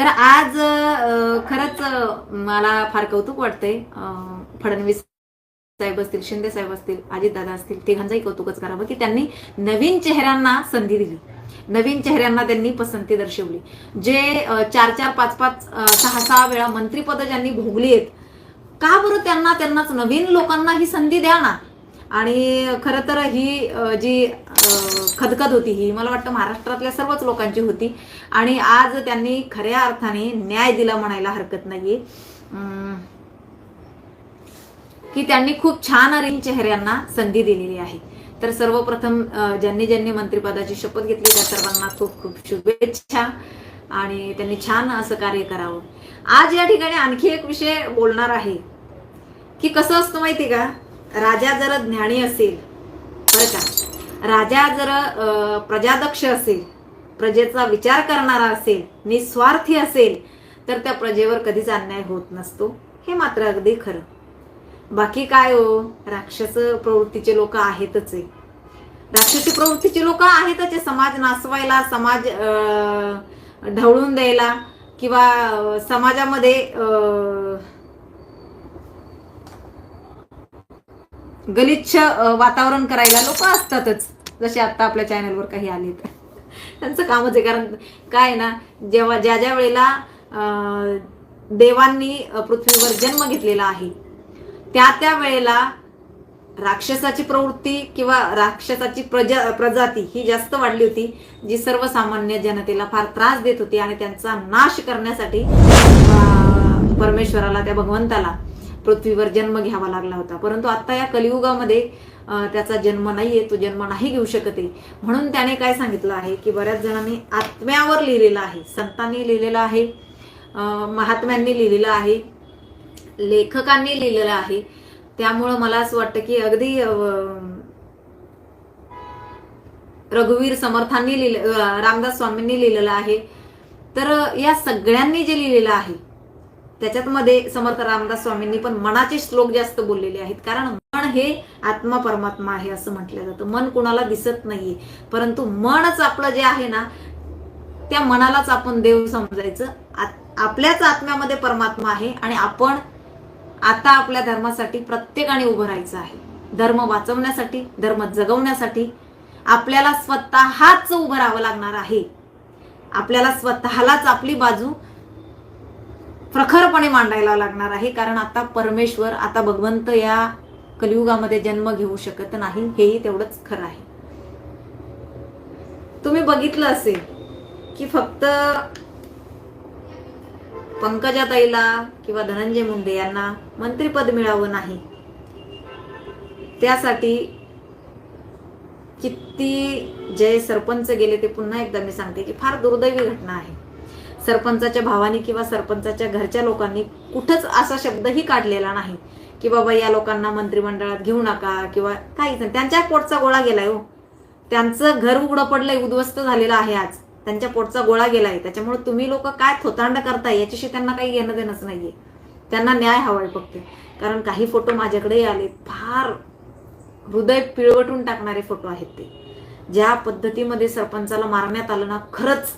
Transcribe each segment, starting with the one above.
तर आज खरंच मला फार कौतुक वाटतंय. फडणवीस साहेब असतील शिंदे साहेब असतील अजितदादा असतील तिघांचंही कौतुकच करावं की त्यांनी नवीन चेहऱ्यांना संधी दिली. नवीन चेहऱ्यांना त्यांनी पसंती दर्शवली. जे चार चार पाच पाच सहा सहा वेळा मंत्रीपद ज्यांनी भोगली आहेत का बरं त्यांना त्यांनाच नवीन लोकांना ही संधी द्या ना? आणि खरं तर ही जी खदखद होती ही. मला वाटतं महाराष्ट्रातल्या सर्वच लोकांची होती. आणि आज त्यांनी खऱ्या अर्थाने न्याय दिला म्हणायला हरकत नाहीये. अं, की त्यांनी खूप छान अरिंग चेहऱ्यांना संधी दिलेली आहे. तर सर्वप्रथम ज्यांनी ज्यांनी मंत्रिपदाची शपथ घेतली त्या सर्वांना खूप खूप शुभेच्छा. आणि त्यांनी छान असं कार्य करावं. आज या ठिकाणी आणखी एक विषय बोलणार आहे. की कसं असतं माहिती का? राजा जर ज्ञानी असेल. बरं का? राजा जर प्रजादक्ष असेल प्रजेचा विचार करणारा असेल निस्वार्थी असेल तर त्या प्रजेवर कधीच अन्याय होत नसतो. हे मात्र अगदी खरं. बाकी काय हो? राक्षस प्रवृत्तीचे लोक आहेतच आहे राक्षसी प्रवृत्तीचे लोक आहेतच समाज नासवायला समाज ढवळून द्यायला किंवा अं, समाजामध्ये गलिच्छ वातावरण करायला लोक असतातच. जसे आता आपल्या चॅनलवर काही आले तर त्यांचं कामच आहे कारण काय आहे ना जेव्हा ज्या ज्या वेळेला देवांनी पृथ्वीवर जन्म घेतलेला आहे त्या त्या वेळेला राक्षसाची प्रवृत्ती किंवा राक्षसाची प्रजा प्रजाती ही जास्त वाढली होती जी सर्वसामान्य जनतेला फार त्रास देत होती आणि त्यांचा नाश करण्यासाठी परमेश्वराला त्या भगवंताला पृथ्वीवर जन्म घ्यावा लागला होता. परंतु आता या कलियुगामध्ये त्याचा जन्म नाहीये तो जन्म नाही घेऊ शकते म्हणून त्याने काय सांगितलं आहे की बऱ्याच जणांनी आत्म्यावर लिहिलेलं आहे संतांनी लिहिलेलं आहे महात्म्यांनी लिहिलेलं आहे लेखकांनी लिहिलेलं आहे. त्यामुळं मला असं वाटतं की अगदी रघुवीर समर्थांनी लिहिलं रामदास स्वामींनी लिहिलेलं आहे. तर या सगळ्यांनी जे लिहिलेलं आहे त्याच्यात मध्ये समर्थ रामदास स्वामींनी पण मनाचे श्लोक जास्त बोललेले आहेत. कारण मन हे आत्मा परमात्मा आहे असं म्हटलं जातं. मन कुणाला दिसत नाहीये. परंतु मनच आपलं जे आहे ना त्या मनालाच आपण देव समजायचं. आपल्याच आत्म्यामध्ये परमात्मा आहे आणि आपण आता आपल्या धर्मासाठी प्रत्येकाने उभं राहायचं आहे. धर्म वाचवण्यासाठी धर्म जगवण्यासाठी आपल्याला स्वतःच उभं राहावं लागणार आहे. आपल्याला स्वतःलाच आपली बाजू प्रखरपणे मांडायला लागणार आहे. कारण आता परमेश्वर आता भगवंत या कलियुगामध्ये जन्म घेऊ शकत नाही. हेही तेवढंच खरं आहे. तुम्ही बघितलं असेल की फक्त पंकजाताईला किंवा धनंजय मुंडे यांना मंत्रीपद मिळावं नाही. त्यासाठी किती जे सरपंच गेले ते पुन्हा एकदा मी सांगते की फार दुर्दैवी घटना आहे. सरपंचाच्या भावानी किंवा सरपंचाच्या घरच्या लोकांनी कुठंच असा शब्दही काढलेला नाही की बाबा या लोकांना मंत्रिमंडळात घेऊ नका किंवा काहीच नाही. त्यांच्या पोटचा गोळा गेलाय हो. त्यांचं घर उघडं पडलंय उद्ध्वस्त झालेलं आहे आज. त्यांच्या पोटचा गोळा गेलाय. त्याच्यामुळे तुम्ही लोक काय थोतांड करताय याच्याशी त्यांना काही घेणं देणंच नाहीये. त्यांना न्याय हवाय फक्त. कारण काही फोटो माझ्याकडेही आले फार हृदय पिळवटून टाकणारे फोटो आहेत ते. ज्या पद्धतीमध्ये सरपंचाला मारण्यात आलं ना खरंच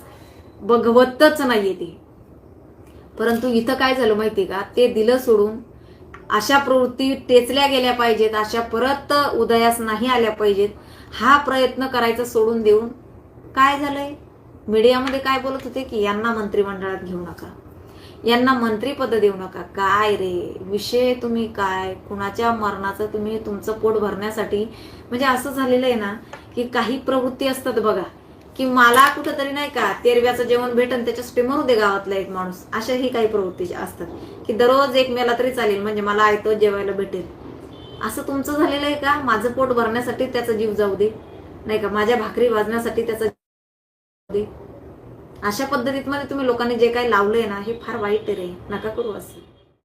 बघवतच नाहीये ते. परंतु इथं काय झालं माहितीये का? ते दिलं सोडून अशा प्रवृत्ती टेचल्या गेल्या पाहिजेत अशा परत उदयास नाही आल्या पाहिजेत हा प्रयत्न करायचा सोडून देऊन काय झालंय? मीडियामध्ये काय बोलत होते की यांना मंत्रिमंडळात घेऊ नका. यांना मंत्रीपद देऊ नका. काय रे? विषय तुम्ही काय? कुणाच्या मरणाचं तुम्ही तुमचं पोट भरण्यासाठी? म्हणजे असं झालेलं आहे ना की काही प्रवृत्ती असतात बघा. की मला कुठंतरी नाही का तेरव्याचं जेवण भेटन त्याच्यासाठी मरू दे गावातला एक माणूस. अशाही काही प्रवृत्ती असतात. की दररोज एक मेला तरी चालेल म्हणजे मला आयतो जेवायला भेटेल. असं तुमचं झालेलं आहे का? माझं पोट भरण्यासाठी त्याचा जीव जाऊ दे. नाही का माझ्या भाकरी वाजण्यासाठी त्याचा जीव दे. अशा पद्धतीत मध्ये तुम्ही लोकांनी जे काही लावलंय ना हे फार वाईट रे. नका करू असं.